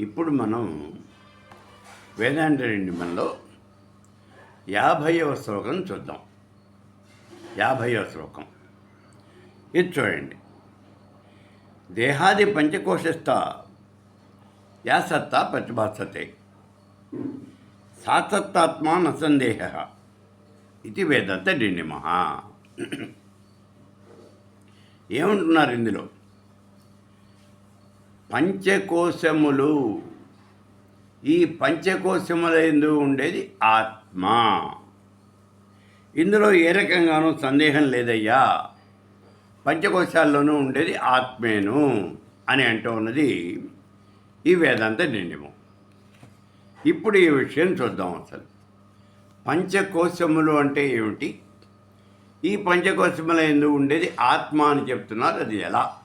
ఇప్పుడు మనం వేదాంత రెండిమంలో యాభైవ శ్లోకం చూద్దాం. యాభైవ శ్లోకం. ఇది చూడండి. దేహాది పంచకోశస్థ యాసత్తా ప్రతిభాసతే. సాత్సత్తాత్మా నసందేహ. ఇది వేదంత డిండిమ ఏమంటున్నారు ఇందులో? పంచకోశములు. ఈ పంచకోశముల ఎందు ఉండేది ఆత్మ. ఇందులో ఏ రకంగానూ సందేహం లేదయ్యా. పంచకోశాల్లోనూ ఉండేది ఆత్మేను అని అంటూ ఉన్నది ఈ వేదాంత నిర్ణయం ఇప్పుడు ఈ విషయం చూద్దాం అసలు. పంచకోశములు అంటే ఏమిటి? ఈ పంచకోశముల ఎందు ఉండేది ఆత్మ అని చెప్తున్నారు అది ఎలా?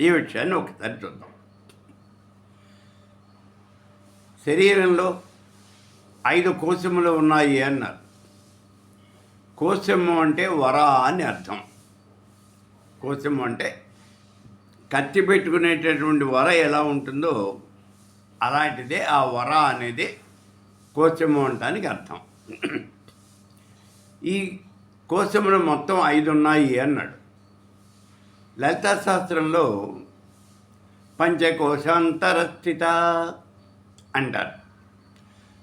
ఈ విషయాన్ని ఒకసారి చూద్దాం. శరీరంలో ఐదు కోశములు ఉన్నాయి అన్నారు. కోశము అంటే వర అని అర్థం. కోశము అంటే కత్తి పెట్టుకునేటటువంటి వర ఎలా ఉంటుందో అలాంటిదే ఆ వర అనేది కోశము అంటానికి అర్థం. ఈ కోశములు మొత్తం ఐదు ఉన్నాయి అన్నాడు. లలితాశాస్త్రంలో పంచకోశాంతరస్థిత అంటారు.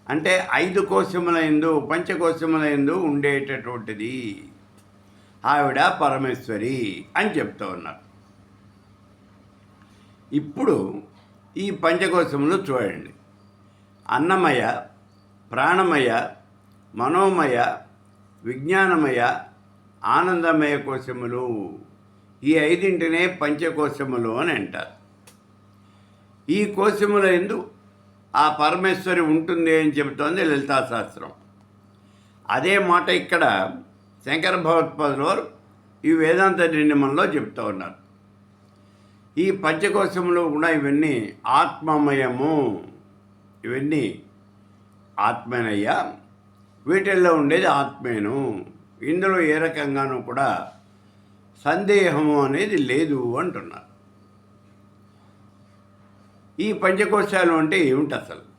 అంటే ఐదు కోశముల ఎందు పంచకోశముల ఎందు ఉండేటటువంటిది. ఆవిడ పరమేశ్వరి అని చెప్తూ ఉన్నారు. ఇప్పుడు ఈ పంచకోశములు చూడండి. అన్నమయ ప్రాణమయ మనోమయ విజ్ఞానమయ ఆనందమయ కోశములు. ఈ ఐదింటినే పంచకోశములు అని అంటారు. ఈ కోశముల ఎందు ఆ పరమేశ్వరి ఉంటుంది అని చెబుతోంది లలితాశాస్త్రం. అదే మాట ఇక్కడ శంకర భగవత్పాదులు వారు ఈ వేదాంత నిర్ణయంలో చెప్తూ ఉన్నారు. ఈ పంచకోశములు కూడా ఇవన్నీ ఆత్మమయము. ఇవన్నీ ఆత్మేనయ్యా. వీటిల్లో ఉండేది ఆత్మేను. ఇందులో ఏ రకంగానూ కూడా సందేహము అనేది లేదు అంటున్నారు. ఈ పంచకోశాలు అంటే ఏమిటి అసలు?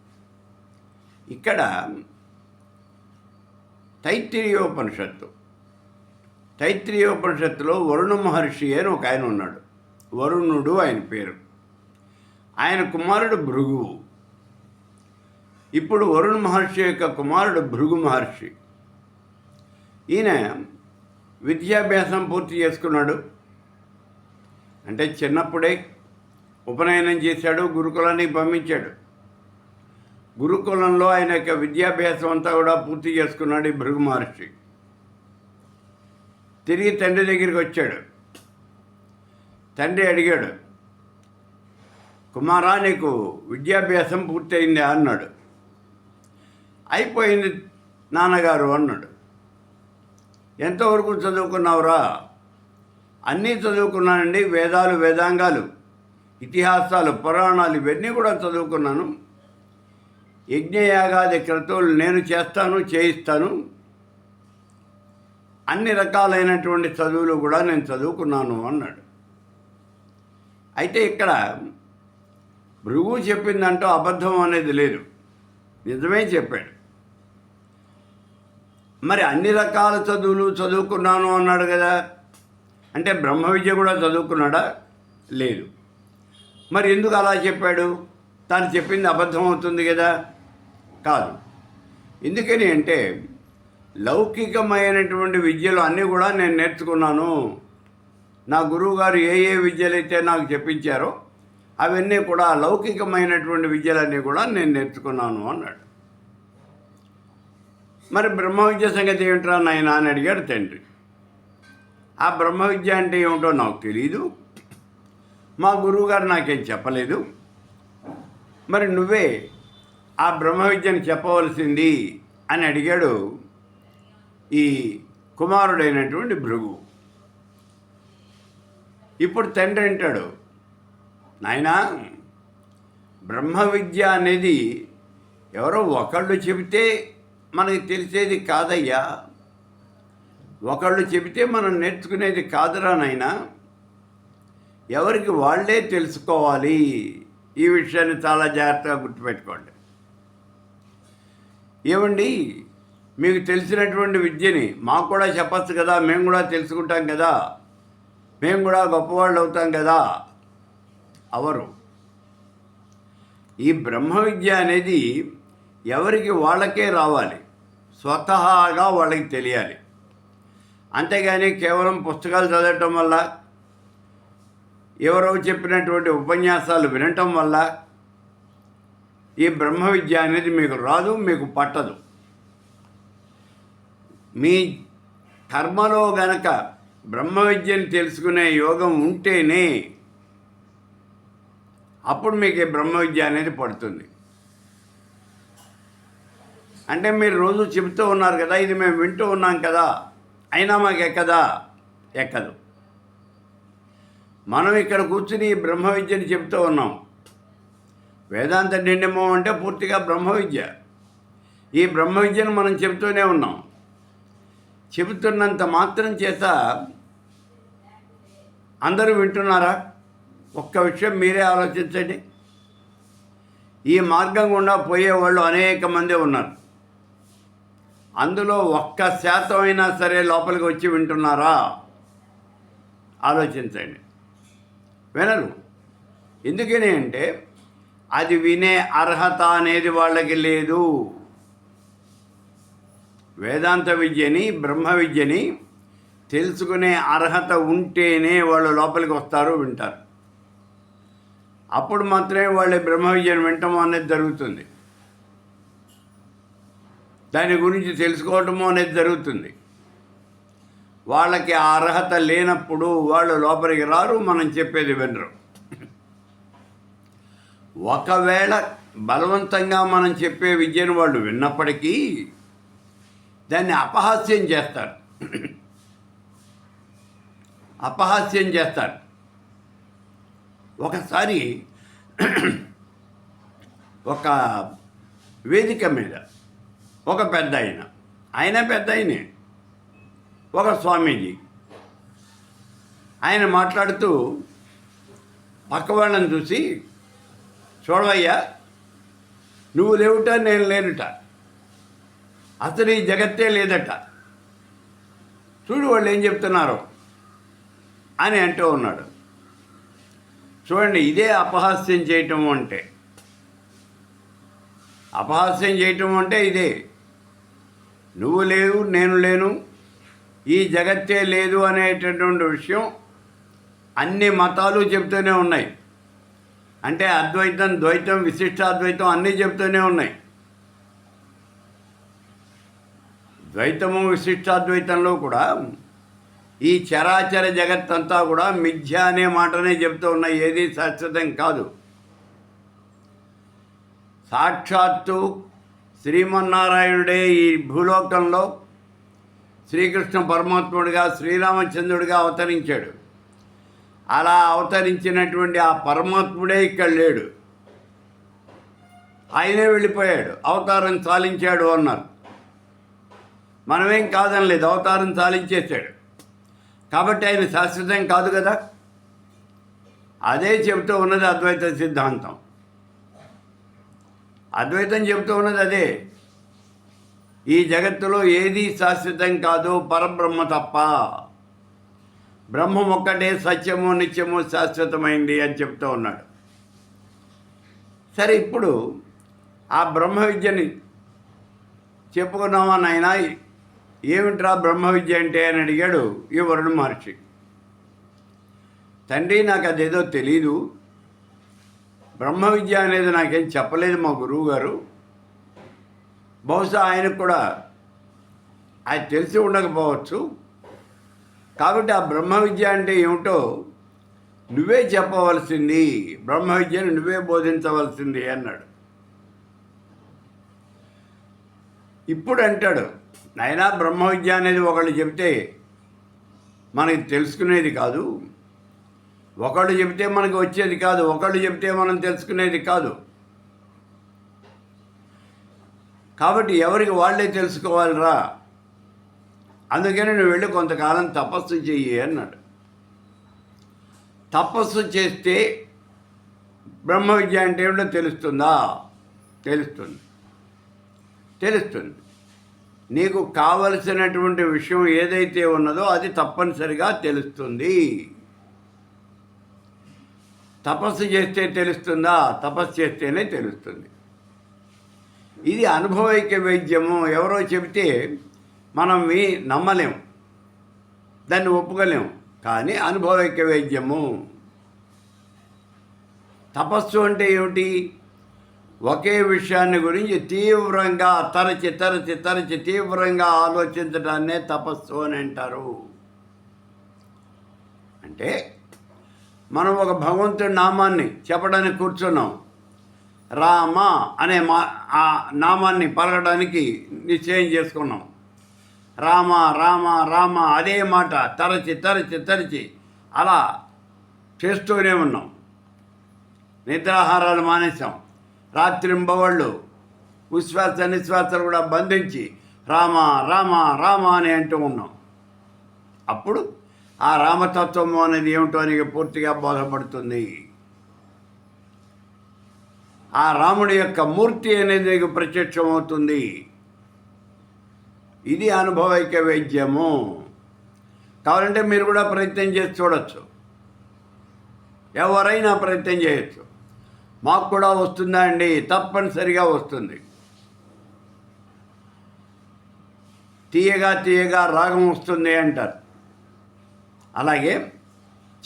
ఇక్కడ తైత్తిరీయోపనిషత్తు తైత్తిరీయోపనిషత్తులో వరుణ మహర్షి అని ఒక ఆయన ఉన్నాడు. వరుణుడు ఆయన పేరు. ఆయన కుమారుడు భృగువు. ఇప్పుడు వరుణ మహర్షి యొక్క కుమారుడు భృగు మహర్షి. ఈయన విద్యాభ్యాసం పూర్తి చేసుకున్నాడు. అంటే చిన్నప్పుడే ఉపనయనం చేశాడు గురుకులానికి పంపించాడు. గురుకులంలో ఆయన యొక్క విద్యాభ్యాసం అంతా కూడా పూర్తి చేసుకున్నాడు ఈ భృగు మహర్షి. తిరిగి తండ్రి దగ్గరికి వచ్చాడు. తండ్రి అడిగాడు కుమారా నీకు విద్యాభ్యాసం పూర్తయిందా? అన్నాడు. అయిపోయింది నాన్నగారు అన్నాడు. ఎంతవరకు చదువుకున్నావురా? అన్నీ చదువుకున్నానండి వేదాలు వేదాంగాలు ఇతిహాసాలు పురాణాలు ఇవన్నీ కూడా చదువుకున్నాను. యజ్ఞయాగాది క్రతువులు నేను చేస్తాను చేయిస్తాను. అన్ని రకాలైనటువంటి చదువులు కూడా నేను చదువుకున్నాను అన్నాడు. అయితే ఇక్కడ భృగు చెప్పిందంటూ అబద్ధం అనేది లేదు. నిజమే చెప్పాడు. మరి అన్ని రకాల చదువులు చదువుకున్నాను అన్నాడు కదా. అంటే బ్రహ్మ విద్య కూడా చదువుకున్నాడా? లేదు. మరి ఎందుకు అలా చెప్పాడు? తాను చెప్పింది అబద్ధం అవుతుంది కదా? కాదు. ఎందుకని అంటే లౌకికమైనటువంటి విద్యలు అన్నీ కూడా నేను నేర్చుకున్నాను. నా గురువుగారు ఏ ఏ విద్యలైతే నాకు చెప్పించారో అవన్నీ కూడా లౌకికమైనటువంటి విద్యలన్నీ కూడా నేను నేర్చుకున్నాను అన్నాడు. మరి బ్రహ్మ విద్య సంగతి ఏమిట్రా నాయన అని అడిగాడు తండ్రి. ఆ బ్రహ్మ విద్య అంటే ఏమిటో నాకు తెలియదు మా గురువుగారు నాకేం చెప్పలేదు. మరి నువ్వే ఆ బ్రహ్మ విద్యను చెప్పవలసింది అని అడిగాడు ఈ కుమారుడైనటువంటి భృగు. ఇప్పుడు తండ్రి అంటాడు నాయనా బ్రహ్మ విద్య అనేది ఎవరో ఒకళ్ళు చెబితే మనకి తెలిసేది కాదయ్యా. ఒకళ్ళు చెబితే మనం నేర్చుకునేది కాదురా నాయనా. ఎవరికి వాళ్ళే తెలుసుకోవాలి. ఈ విషయాన్ని చాలా జాగ్రత్తగా గుర్తుపెట్టుకోండి. ఏమండి? మీకు తెలిసినటువంటి విద్యని మాకు కూడా చెప్పచ్చు కదా మేము కూడా తెలుసుకుంటాం కదా. మేము కూడా గొప్పవాళ్ళు అవుతాం కదా. అవరు. ఈ బ్రహ్మ విద్య అనేది ఎవరికి వాళ్ళకే రావాలి. స్వతహాగా వాళ్ళకి తెలియాలి. అంతేగాని కేవలం పుస్తకాలు చదవటం వల్ల ఎవరో చెప్పినటువంటి ఉపన్యాసాలు వినటం వల్ల ఈ బ్రహ్మ విద్య అనేది మీకు రాదు మీకు పట్టదు. మీ కర్మలో గనక బ్రహ్మ విద్యను తెలుసుకునే యోగం ఉంటేనే అప్పుడు మీకు ఈ బ్రహ్మ విద్య అనేది పడుతుంది. అంటే మీరు రోజు చెబుతూ ఉన్నారు కదా ఇది మేము వింటూ ఉన్నాం కదా అయినా మాకు ఎక్కదా? ఎక్కదు. మనం ఇక్కడ కూర్చుని బ్రహ్మ విద్యని చెబుతూ ఉన్నాం. వేదాంత నిండమో అంటే పూర్తిగా బ్రహ్మ విద్య. ఈ బ్రహ్మ విద్యను మనం చెబుతూనే ఉన్నాం. చెబుతున్నంత మాత్రం చేత అందరూ వింటున్నారా? ఒక్క విషయం మీరే ఆలోచించండి. ఈ మార్గం గుండా పోయేవాళ్ళు అనేక మంది ఉన్నారు. అందులో ఒక్క శాతం అయినా సరే లోపలికి వచ్చి వింటున్నారా? ఆలోచించండి. వినరు. ఎందుకని అంటే అది వినే అర్హత అనేది వాళ్ళకి లేదు. వేదాంత విద్యని బ్రహ్మ విద్యని తెలుసుకునే అర్హత ఉంటేనే వాళ్ళు లోపలికి వస్తారు వింటారు. అప్పుడు మాత్రమే వాళ్ళు బ్రహ్మ విద్యను వింటం అనేది జరుగుతుంది. దాని గురించి తెలుసుకోవటము అనేది జరుగుతుంది. వాళ్ళకి ఆ అర్హత లేనప్పుడు వాళ్ళు లోపలికి రారు మనం చెప్పేది వినరు. ఒకవేళ బలవంతంగా మనం చెప్పే విద్యను వాళ్ళు విన్నప్పటికీ దాన్ని అపహాస్యం చేస్తారు. అపహాస్యం చేస్తారు. ఒకసారి ఒక వేదిక మీద ఒక పెద్ద ఆయన ఆయన పెద్ద ఆయనే ఒక స్వామీజీ. ఆయన మాట్లాడుతూ పక్క వాళ్ళని చూసి చూడవయ్యా నువ్వు లేవుట నేను లేనుట. అసలు ఈ జగత్తే లేదట. చూడు వాళ్ళు ఏం చెప్తున్నారో. అని అంటూ ఉన్నాడు. చూడండి ఇదే అపహాస్యం చేయటం అంటే. అపహాస్యం చేయటం అంటే ఇదే. నువ్వు లేవు నేను లేను ఈ జగత్తే లేదు అనేటటువంటి విషయం అన్ని మతాలు చెప్తూనే ఉన్నాయి. అంటే అద్వైతం ద్వైతం విశిష్టాద్వైతం అన్నీ చెప్తూనే ఉన్నాయి. ద్వైతము విశిష్టాద్వైతంలో కూడా ఈ చరాచర జగత్తంతా కూడా మిథ్య అనే మాటనే చెప్తూ ఉన్నాయి. ఏది శాశ్వతం కాదు. సాక్షాత్తు శ్రీమన్నారాయణుడే ఈ భూలోకంలో శ్రీకృష్ణ పరమాత్ముడిగా శ్రీరామచంద్రుడిగా అవతరించాడు. అలా అవతరించినటువంటి ఆ పరమాత్ముడే ఇక్కడ లేడు. ఆయనే వెళ్ళిపోయాడు. అవతారం చాలించాడు అన్నారు. మనమేం కాదనలేదు అవతారం చాలించేశాడు కాబట్టి ఆయన శాశ్వతం కాదు కదా? అదే చెబుతూ ఉన్నది అద్వైత సిద్ధాంతం. అద్వైతం చెబుతూ ఉన్నది అదే. ఈ జగత్తులో ఏది శాశ్వతం కాదు పరబ్రహ్మ తప్ప. బ్రహ్మం ఒక్కటే సత్యము నిత్యము శాశ్వతమైంది అని చెప్తూ ఉన్నాడు. సరే ఇప్పుడు ఆ బ్రహ్మ విద్యని చెప్పుకున్నామా నాయన? ఏమిట్రా బ్రహ్మ విద్య అంటే అని అడిగాడు ఈ వరుణ మహర్షి. తండ్రి నాకు అదేదో తెలీదు. బ్రహ్మ విద్య అనేది నాకేం చెప్పలేదు మా గురువు గారు బహుశా ఆయనకు కూడా అది తెలిసి ఉండకపోవచ్చు. కాబట్టి ఆ బ్రహ్మ విద్య అంటే ఏమిటో నువ్వే చెప్పవలసింది. బ్రహ్మ విద్యను నువ్వే బోధించవలసింది అన్నాడు. ఇప్పుడు అంటాడు నాయనా బ్రహ్మ విద్య అనేది ఒకళ్ళు చెబితే మనకి తెలుసుకునేది కాదు. ఒకళ్ళు చెబితే మనకు వచ్చేది కాదు ఒకళ్ళు చెబితే మనం తెలుసుకునేది కాదు. కాబట్టి ఎవరికి వాళ్ళే తెలుసుకోవాలిరా? అందుకని నువ్వు వెళ్ళి కొంతకాలం తపస్సు చెయ్యి అన్నాడు. తపస్సు చేస్తే బ్రహ్మ విద్య అంటే ఏమిటో తెలుస్తుందా? తెలుస్తుంది. తెలుస్తుంది. నీకు కావలసినటువంటి విషయం ఏదైతే ఉన్నదో అది తప్పనిసరిగా తెలుస్తుంది. తపస్సు చేస్తే తెలుస్తుందా? తపస్సు చేస్తేనే తెలుస్తుంది. ఇది అనుభవైక వైద్యము. ఎవరో చెబితే మనం నమ్మలేము నమ్మలేం. దాన్ని ఒప్పుకోలేం. కానీ అనుభవైక వైద్యము. తపస్సు అంటే ఏమిటి? ఒకే విషయాన్ని గురించి తీవ్రంగా తరచి తరచి తరచి తీవ్రంగా ఆలోచించడాన్నే తపస్సు అని అంటారు. అంటే మనం ఒక భగవంతుడి నామాన్ని చెప్పడానికి కూర్చున్నాం. రామ అనే మా ఆ నామాన్ని పలకడానికి నిశ్చయం చేసుకున్నాం. రామ రామ రామ అదే మాట తరచి తరచి తరచి అలా చేస్తూనే ఉన్నాం. నిద్రాహారాలు మానేసాం రాత్రింబవళ్ళు ఉశ్వాస నిశ్వాసాలు కూడా బంధించి రామ రామ రామ అని అంటూ ఉన్నాం. అప్పుడు ఆ రామతత్వము అనేది ఏమిటో నీకు పూర్తిగా బోధపడుతుంది. ఆ రాముడి యొక్క మూర్తి అనేది నీకు ప్రత్యక్షమవుతుంది. ఇది అనుభవైక వైద్యము. కావాలంటే మీరు కూడా ప్రయత్నం చేసి చూడొచ్చు. ఎవరైనా ప్రయత్నం చేయొచ్చు. మాకు కూడా వస్తుందా అండి? తప్పనిసరిగా వస్తుంది. తీయగా తీయగా రాగం వస్తుంది అంటారు. అలాగే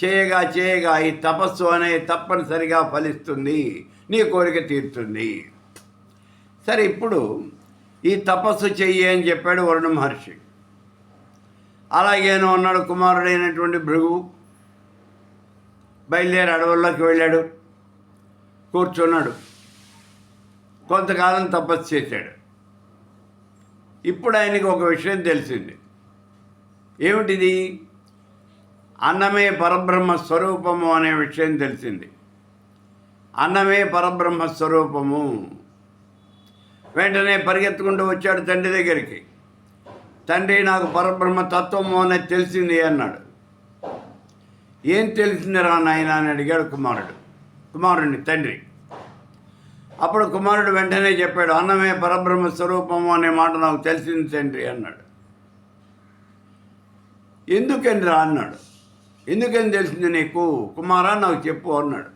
చేయగా చేయగా ఈ తపస్సు అనే తప్పనిసరిగా ఫలిస్తుంది. నీ కోరిక తీరుతుంది. సరే ఇప్పుడు ఈ తపస్సు చెయ్యి అని చెప్పాడు వరుణ మహర్షి. అలాగేనో ఉన్నాడు కుమారుడైనటువంటి భృగు. బయలుదేరి అడవుల్లోకి వెళ్ళాడు. కూర్చున్నాడు. కొంతకాలం తపస్సు చేశాడు. ఇప్పుడు ఆయనకి ఒక విషయం తెలిసింది. ఏమిటిది? అన్నమే పరబ్రహ్మ స్వరూపము అనే విషయం తెలిసింది. అన్నమే పరబ్రహ్మ స్వరూపము. వెంటనే పరిగెత్తుకుంటూ వచ్చాడు తండ్రి దగ్గరికి. తండ్రి నాకు పరబ్రహ్మ తత్వము అనేది తెలిసింది అన్నాడు. ఏం తెలిసిందిరా నాయన అని అడిగాడు కుమారుడు. కుమారుడిని తండ్రి. అప్పుడు కుమారుడు వెంటనే చెప్పాడు అన్నమే పరబ్రహ్మ స్వరూపము అనే మాట నాకు తెలిసింది తండ్రి అన్నాడు. ఎందుకండి రా అన్నాడు. ఎందుకని తెలిసింది నీకు? కుమారా నాకు చెప్పు అన్నాడు.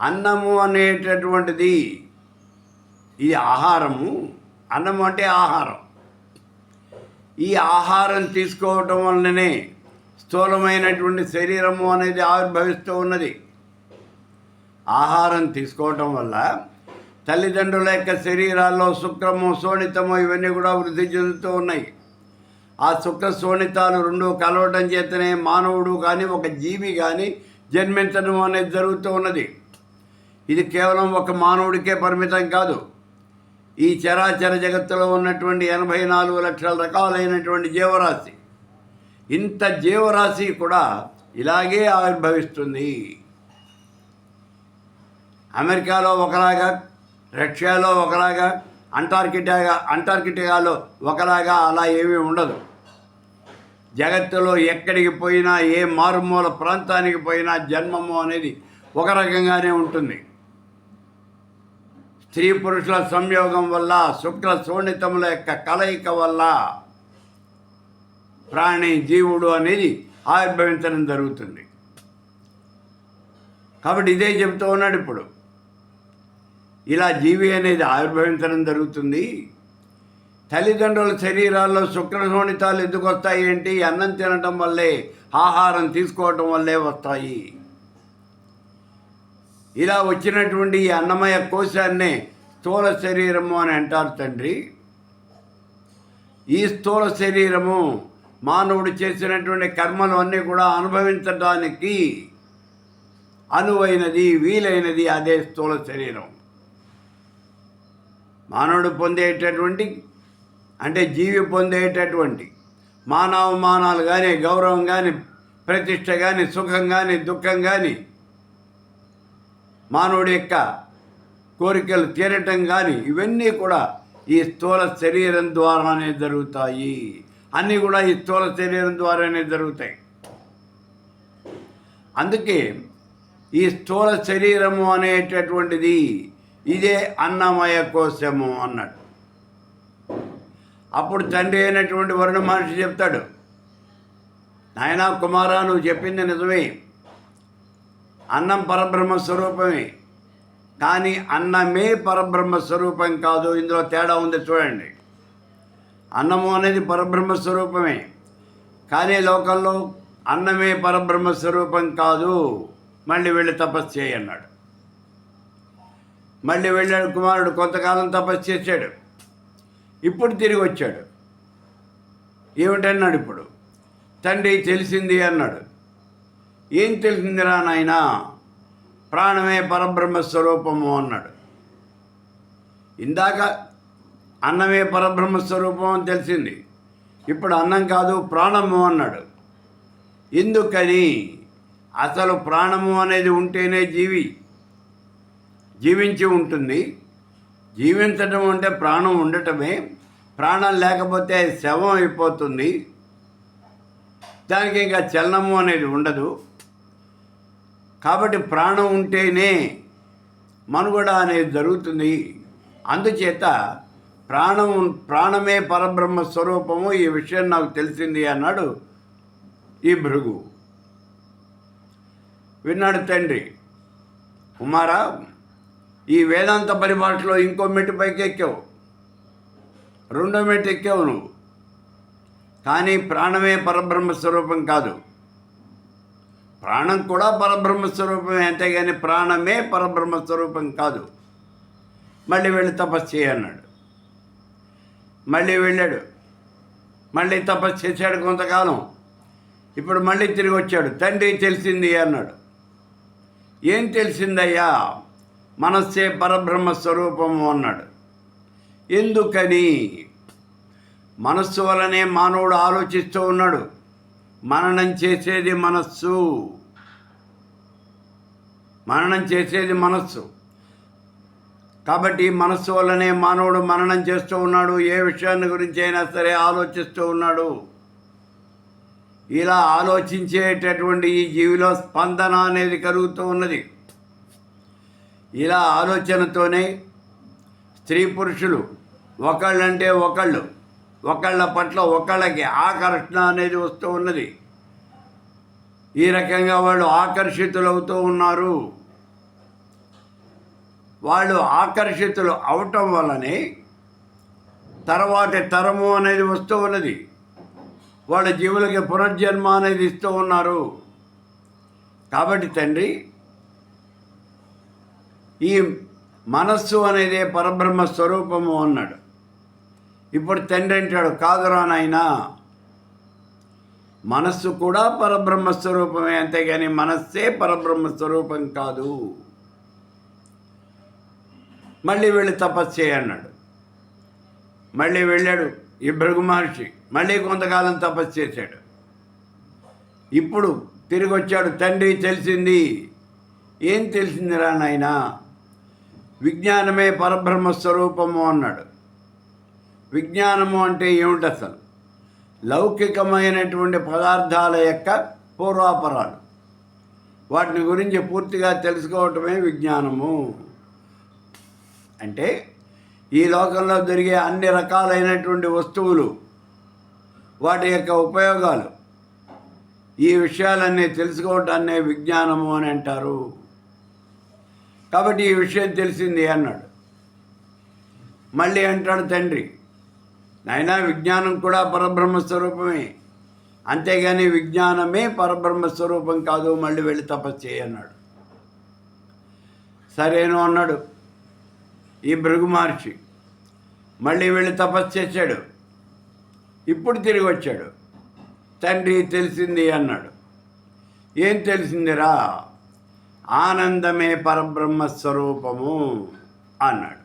అన్నము అనేటటువంటిది ఇది ఆహారము. అన్నము అంటే ఆహారం. ఈ ఆహారం తీసుకోవటం వల్లనే స్థూలమైనటువంటి శరీరము అనేది ఆవిర్భవిస్తూ ఉన్నది. ఆహారం తీసుకోవటం వల్ల తల్లిదండ్రుల యొక్క శరీరాల్లో శుక్రము శోణితము ఇవన్నీ కూడా వృద్ధి చెందుతూ ఉన్నాయి. ఆ శుక్ర శోణితాలు రెండు కలవటం చేతనే మానవుడు కానీ ఒక జీవి కానీ జన్మించడం అనేది జరుగుతూ ఉన్నది. ఇది కేవలం ఒక మానవుడికే పరిమితం కాదు. ఈ చరాచర జగత్తులో ఉన్నటువంటి ఎనభై నాలుగు లక్షల రకాలైనటువంటి జీవరాశి. ఇంత జీవరాశి కూడా ఇలాగే ఆవిర్భవిస్తుంది. అమెరికాలో ఒకలాగా రష్యాలో ఒకలాగా అంటార్కిటాగా అంటార్కిటికాలో ఒకలాగా అలా ఏమీ ఉండదు. జగత్తులో ఎక్కడికి పోయినా ఏ మారుమూల ప్రాంతానికి పోయినా జన్మము అనేది ఒక రకంగానే ఉంటుంది. స్త్రీ పురుషుల సంయోగం వల్ల శుక్ల శోణితముల యొక్క కలయిక వల్ల ప్రాణి జీవుడు అనేది ఆవిర్భవించడం జరుగుతుంది. కాబట్టి ఇదే చెబుతూ ఉన్నాడు ఇప్పుడు. ఇలా జీవి అనేది ఆవిర్భవించడం జరుగుతుంది. తల్లిదండ్రుల శరీరాల్లో శుక్రశోణితాలు ఎందుకు వస్తాయి ఏంటి? అన్నం తినటం వల్లే ఆహారం తీసుకోవటం వల్లే వస్తాయి. ఇలా వచ్చినటువంటి ఈ అన్నమయ కోశాన్నే స్థూల శరీరము అని అంటారు తండ్రి. ఈ స్థూల శరీరము మానవుడు చేసినటువంటి కర్మలు అన్నీ కూడా అనుభవించడానికి అనువైనది వీలైనది అదే స్థూల శరీరం. మానవుడు పొందేటటువంటి అంటే జీవి పొందేటటువంటి మానవమానాలు కానీ గౌరవం కానీ ప్రతిష్ట కానీ సుఖం కానీ దుఃఖం కానీ మానవుడి యొక్క కోరికలు తీరటం కానీ ఇవన్నీ కూడా ఈ స్థూల శరీరం ద్వారానే జరుగుతాయి. అన్నీ కూడా ఈ స్థూల శరీరం ద్వారానే జరుగుతాయి. అందుకే ఈ స్థూల శరీరము అనేటటువంటిది ఇదే అన్నమయ కోశము అన్నాడు. అప్పుడు తండ్రి అయినటువంటి వరుణ మహర్షి చెప్తాడు నాయనా కుమారా నువ్వు చెప్పింది నిజమే. అన్నం పరబ్రహ్మ స్వరూపమే. కానీ అన్నమే పరబ్రహ్మ స్వరూపం కాదు. ఇందులో తేడా ఉంది చూడండి. అన్నము అనేది పరబ్రహ్మ స్వరూపమే. కానీ లోకంలో అన్నమే పరబ్రహ్మ స్వరూపం కాదు. మళ్ళీ వెళ్ళి తపస్సు చేయన్నాడు మళ్ళీ వెళ్ళాడు కుమారుడు కొంతకాలం తపస్సు చేశాడు. ఇప్పుడు తిరిగి వచ్చాడు. ఏమిటన్నాడు ఇప్పుడు? తండ్రి తెలిసింది అన్నాడు. ఏం తెలిసిందిరా నాయన? ప్రాణమే పరబ్రహ్మ స్వరూపము అన్నాడు. ఇందాక అన్నమే పరబ్రహ్మ స్వరూపం అని తెలిసింది. ఇప్పుడు అన్నం కాదు ప్రాణము అన్నాడు. ఎందుకని? అసలు ప్రాణము అనేది ఉంటేనే జీవి. జీవించి ఉంటుంది. జీవించడం అంటే ప్రాణం ఉండటమే. ప్రాణం లేకపోతే శవం అయిపోతుంది. దానికి ఇంకా చలనము అనేది ఉండదు. కాబట్టి ప్రాణం ఉంటేనే మనుగడ అనేది జరుగుతుంది. అందుచేత ప్రాణం ప్రాణమే పరబ్రహ్మ స్వరూపము. ఈ విషయం నాకు తెలిసింది అన్నాడు ఈ భృగు. విన్నాడు తండ్రి. కుమారా ఈ వేదాంత పరిభాషలో ఇంకో మెట్టు పైకి ఎక్కావు రెండో మెట్టు ఎక్కావు నువ్వు. కానీ ప్రాణమే పరబ్రహ్మ స్వరూపం కాదు. ప్రాణం కూడా పరబ్రహ్మ స్వరూపమే అంతేగాని ప్రాణమే పరబ్రహ్మ స్వరూపం కాదు. మళ్ళీ వెళ్ళి తపస్సు చేయన్నాడు మళ్ళీ వెళ్ళాడు. మళ్ళీ తపస్సు చేశాడు కొంతకాలం. ఇప్పుడు మళ్ళీ తిరిగి వచ్చాడు. తండ్రి తెలిసింది అన్నాడు. ఏం తెలిసిందయ్యా? మనస్సే పరబ్రహ్మ స్వరూపము అన్నాడు. ఎందుకని? మనస్సు వలనే మానవుడు ఆలోచిస్తూ ఉన్నాడు. మననం చేసేది మనస్సు. మననం చేసేది మనస్సు. కాబట్టి మనస్సు వల్లనే మానవుడు మననం చేస్తూ ఉన్నాడు. ఏ విషయాన్ని గురించి అయినా సరే ఆలోచిస్తూ ఉన్నాడు. ఇలా ఆలోచించేటటువంటి ఈ జీవిలో స్పందన అనేది కలుగుతూ ఉన్నది. ఇలా ఆలోచనతోనే స్త్రీ పురుషులు ఒకళ్ళంటే ఒకళ్ళు ఒకళ్ళ పట్ల ఒకళ్ళకి ఆకర్షణ అనేది వస్తూ ఉన్నది. ఈ రకంగా వాళ్ళు ఆకర్షితులవుతూ ఉన్నారు. వాళ్ళు ఆకర్షితులు అవటం వల్లనే తర్వాతి తరము అనేది వస్తూ ఉన్నది. వాళ్ళ జీవులకి పునర్జన్మ అనేది ఇస్తూ ఉన్నారు. కాబట్టి తండ్రి ఈ మనస్సు అనేది పరబ్రహ్మ స్వరూపము అన్నాడు. ఇప్పుడు తండ్రి అంటాడు కాదురా నాయనా మనస్సు కూడా పరబ్రహ్మ స్వరూపమే అంతేగాని మనస్సే పరబ్రహ్మ స్వరూపం కాదు. మళ్ళీ వెళ్ళి తపస్సు చేయన్నాడు మళ్ళీ వెళ్ళాడు ఈ భృగు మహర్షి మళ్ళీ కొంతకాలం తపస్సు చేశాడు. ఇప్పుడు తిరిగి వచ్చాడు తండ్రి తెలిసింది. ఏం తెలిసిందిరా నాయనా విజ్ఞానమే పరబ్రహ్మ స్వరూపము అన్నాడు. విజ్ఞానము అంటే ఏమిటి అసలు? లౌకికమైనటువంటి పదార్థాల యొక్క పూర్వాపరాలు. వాటిని గురించి పూర్తిగా తెలుసుకోవటమే విజ్ఞానము. అంటే ఈ లోకంలో దొరికే అన్ని రకాలైనటువంటి వస్తువులు వాటి యొక్క ఉపయోగాలు ఈ విషయాలన్నీ తెలుసుకోవటాన్నే విజ్ఞానము అని అంటారు. కాబట్టి ఈ విషయం తెలిసింది అన్నాడు. మళ్ళీ అంటాడు తండ్రి నాయనా విజ్ఞానం కూడా పరబ్రహ్మ స్వరూపమే. అంతేగాని విజ్ఞానమే పరబ్రహ్మ స్వరూపం కాదు మళ్ళీ వెళ్ళి తపస్సు చేయన్నాడు సరేను అన్నాడు ఈ భృగు మహర్షి. మళ్ళీ వెళ్ళి తపస్సు చేశాడు. ఇప్పుడు తిరిగి వచ్చాడు. తండ్రి తెలిసింది అన్నాడు. ఏం తెలిసిందిరా? ఆనందమే పరబ్రహ్మ స్వరూపము అన్నాడు.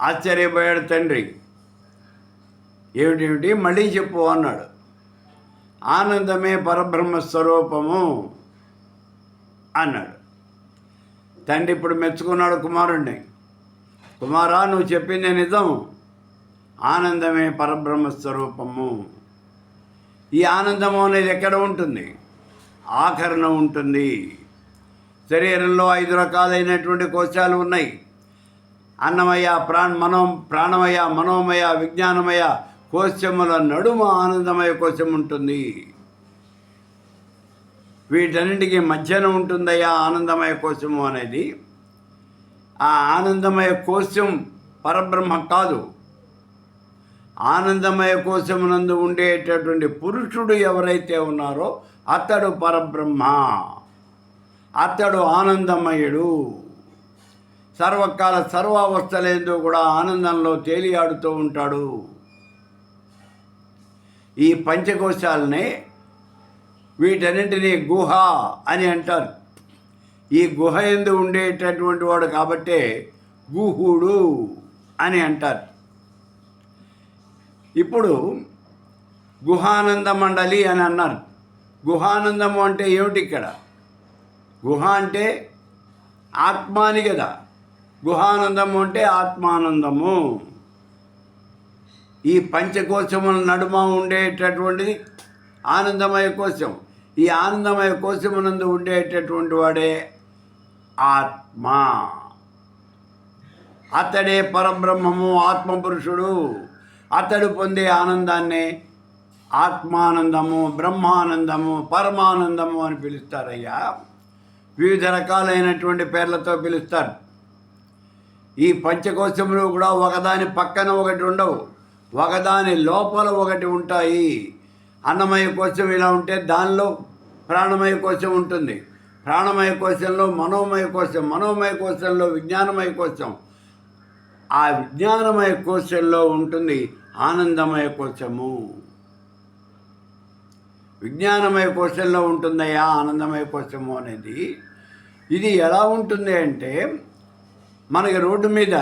ఆశ్చర్యపోయాడు తండ్రి. ఏమిటేమిటి? మళ్ళీ చెప్పు అన్నాడు. ఆనందమే పరబ్రహ్మ స్వరూపము అన్నాడు. తండ్రి ఇప్పుడు మెచ్చుకున్నాడు కుమారుణ్ణి. కుమారా నువ్వు చెప్పింది నిజం. ఆనందమే పరబ్రహ్మ స్వరూపము ఈ ఆనందము అనేది ఎక్కడ ఉంటుంది? ఆకరణ ఉంటుంది. శరీరంలో ఐదు రకాలైనటువంటి కోశాలు ఉన్నాయి. అన్నమయ ప్రాణ మనో ప్రాణమయ మనోమయ విజ్ఞానమయ కోశముల నడుమ ఆనందమయ కోశం ఉంటుంది. వీటన్నింటికి మధ్యన ఉంటుందయ్యా ఆనందమయ కోశము అనేది. ఆ ఆనందమయ కోశం పరబ్రహ్మ కాదు. ఆనందమయ కోశమునందు ఉండేటటువంటి పురుషుడు ఎవరైతే ఉన్నారో అతడు పరబ్రహ్మ అతడు ఆనందమయుడు. సర్వకాల సర్వావస్థలందు కూడా ఆనందంలో తేలియాడుతూ ఉంటాడు. ఈ పంచకోశాలని వీటన్నింటినీ గుహ అని అంటారు. ఈ గుహ ఎందు ఉండేటటువంటి వాడు కాబట్టే గుహుడు అని అంటారు. ఇప్పుడు గుహానంద మండలి అని అన్నారు. గుహానందము అంటే ఏమిటి ఇక్కడ? గుహ అంటే ఆత్మాని కదా. గుహానందము అంటే ఆత్మానందము. ఈ పంచకోశముల నడుమ ఉండేటటువంటిది ఆనందమయ కోశం. ఈ ఆనందమయ కోశమునందు ఉండేటటువంటి వాడే ఆత్మ. అతడే పరబ్రహ్మము ఆత్మపురుషుడు. అతడు పొందే ఆనందాన్నే ఆత్మానందము బ్రహ్మానందము పరమానందము అని పిలుస్తారయ్యా. వివిధ రకాలైనటువంటి పేర్లతో పిలుస్తారు. ఈ పంచకోశములు కూడా ఒకదాని పక్కన ఒకటి ఉండవు. ఒకదాని లోపల ఒకటి ఉంటాయి. అన్నమయ కోశం ఇలా ఉంటే దానిలో ప్రాణమయ కోశం ఉంటుంది. ప్రాణమయ కోశంలో మనోమయ కోశం మనోమయ కోశంలో విజ్ఞానమయ కోశం. ఆ విజ్ఞానమయ కోశంలో ఉంటుంది ఆనందమయ కోశము. విజ్ఞానమయ కోశంలో ఉంటుందయ్యా ఆనందమయ కోశము అనేది. ఇది ఎలా ఉంటుంది అంటే మనకి రోడ్డు మీద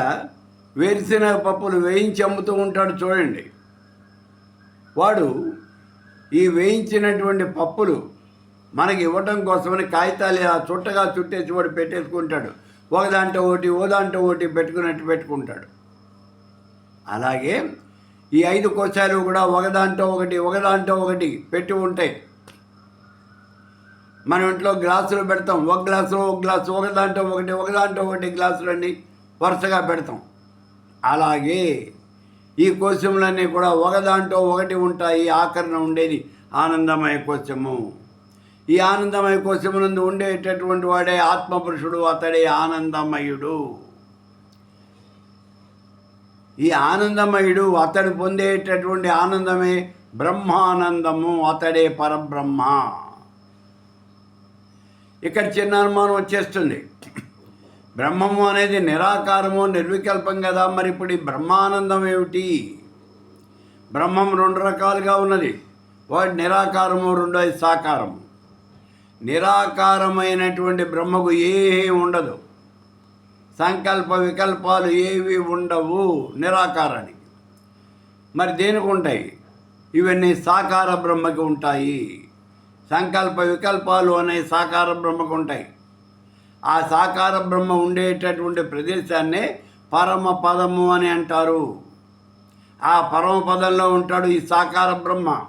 వేరుశెనగ పప్పులు వేయించి అమ్ముతూ ఉంటాడు చూడండి. వాడు ఈ వేయించినటువంటి పప్పులు మనకి ఇవ్వటం కోసమని కాగితాలు ఆ చుట్టగా చుట్టేసి వాడు పెట్టేసుకుంటాడు. ఒకదాంట్లో ఒకటి ఓదాంట ఒకటి పెట్టుకున్నట్టు పెట్టుకుంటాడు. అలాగే ఈ ఐదు కోశాలు కూడా ఒకదాంతో ఒకటి ఒకదాంతో ఒకటి పెట్టి ఉంటాయి మన ఇంట్లో గ్లాసులు పెడతాం. ఒక గ్లాసు ఒక గ్లాసు ఒక ఒకటి ఒక ఒకటి గ్లాసులన్నీ వరుసగా పెడతాం. అలాగే ఈ కోశములన్నీ కూడా ఒక ఒకటి ఉంటాయి. ఆకరణ ఉండేది ఆనందమయ కోశము. ఈ ఆనందమయ కోశమునందు ఉండేటటువంటి వాడే ఆత్మపురుషుడు అతడే ఆనందమయుడు. ఈ ఆనందమయుడు అతడు పొందేటటువంటి ఆనందమే బ్రహ్మానందము అతడే పరబ్రహ్మ. ఇక్కడ చిన్న అనుమానం వచ్చేస్తుంది. బ్రహ్మము అనేది నిరాకారము నిర్వికల్పం కదా మరి ఇప్పుడు ఈ బ్రహ్మానందం ఏమిటి? బ్రహ్మం రెండు రకాలుగా ఉన్నది. ఒకటి నిరాకారము రెండోది సాకారము. నిరాకారమైనటువంటి బ్రహ్మకు ఏ ఉండదు. సంకల్ప వికల్పాలు ఏవి ఉండవు. నిరాకారానికి. మరి దేనికి ఉంటాయి? ఇవన్నీ సాకార బ్రహ్మకి ఉంటాయి. సంకల్ప వికల్పాలు అనే సాకార బ్రహ్మకు ఉంటాయి. ఆ సాకార బ్రహ్మ ఉండేటటువంటి ప్రదేశాన్నే పరమ పదము అని అంటారు. ఆ పరమ పదంలో ఉంటాడు ఈ సాకార బ్రహ్మ.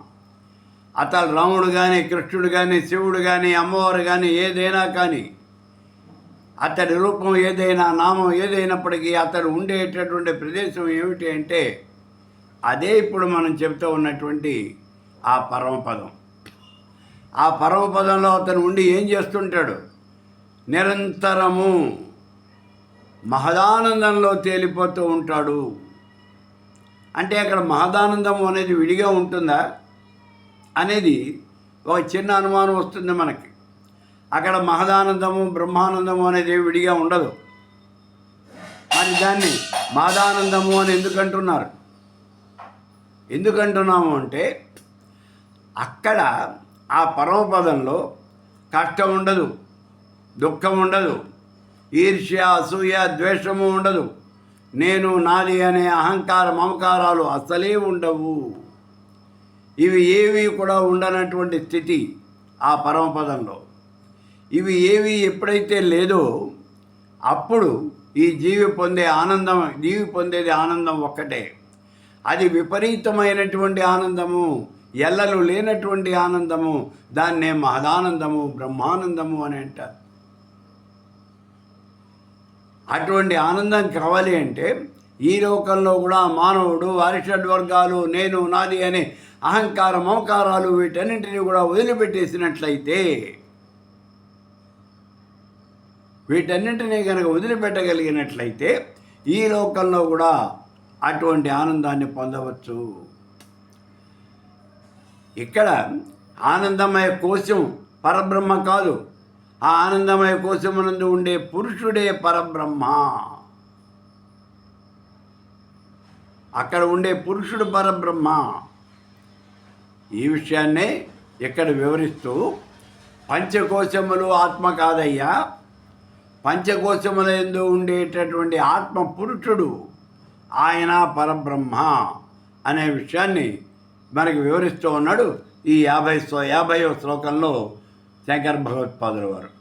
అతడు రాముడు కానీ కృష్ణుడు కానీ శివుడు కానీ అమ్మవారు కానీ ఏదైనా కానీ అతడి రూపం ఏదైనా నామం ఏదైనప్పటికీ అతడు ఉండేటటువంటి ప్రదేశం ఏమిటి అంటే అదే ఇప్పుడు మనం చెప్తూ ఉన్నటువంటి ఆ పరమపదం. ఆ పరమపదంలో అతను ఉండి ఏం చేస్తుంటాడు? నిరంతరము మహదానందంలో తేలిపోతూ ఉంటాడు. అంటే అక్కడ మహదానందం అనేది విడిగా ఉంటుందా? అనేది ఒక చిన్న అనుమానం వస్తుంది మనకి. అక్కడ మహదానందము బ్రహ్మానందము అనేది విడిగా ఉండదు. మరి దాన్ని మహదానందము అని ఎందుకంటున్నారు? ఎందుకంటున్నాము అంటే అక్కడ ఆ పరమపదంలో కష్టం ఉండదు దుఃఖం ఉండదు ఈర్ష్య అసూయ ద్వేషము ఉండదు. నేను నాది అనే అహంకార మమకారాలు అసలే ఉండవు. ఇవి ఏవి కూడా ఉండనటువంటి స్థితి ఆ పరమపదంలో. ఇవి ఏవి ఎప్పుడైతే లేదో అప్పుడు ఈ జీవి పొందే ఆనందం జీవి పొందేది ఆనందం ఒక్కటే. అది విపరీతమైనటువంటి ఆనందము ఎల్లలు లేనటువంటి ఆనందము దాన్నే మహదానందము బ్రహ్మానందము అని అంటారు. అటువంటి ఆనందం కావాలి అంటే ఈ లోకంలో కూడా మానవుడు వారిషడ్ వర్గాలు నేను నాది అనే అహంకార మమకారాలు వీటన్నింటినీ కూడా వదిలిపెట్టేసినట్లయితే వీటన్నింటినీ కనుక వదిలిపెట్టగలిగినట్లయితే ఈ లోకంలో కూడా అటువంటి ఆనందాన్ని పొందవచ్చు. ఇక్కడ ఆనందమయ కోశం పరబ్రహ్మ కాదు. ఆ ఆనందమయ కోశమునందు ఉండే పురుషుడే పరబ్రహ్మ. అక్కడ ఉండే పురుషుడు పరబ్రహ్మ. ఈ విషయాన్నే ఇక్కడ వివరిస్తూ పంచకోశములు ఆత్మ కాదయ్యా. పంచకోశములందు ఉండేటటువంటి ఆత్మ పురుషుడు ఆయన పరబ్రహ్మ అనే విషయాన్ని మనకి వివరిస్తూ ఉన్నాడు ఈ యాభై యాభైవ శ్లోకంలో శంకర్ భగవత్పాదుల వారు.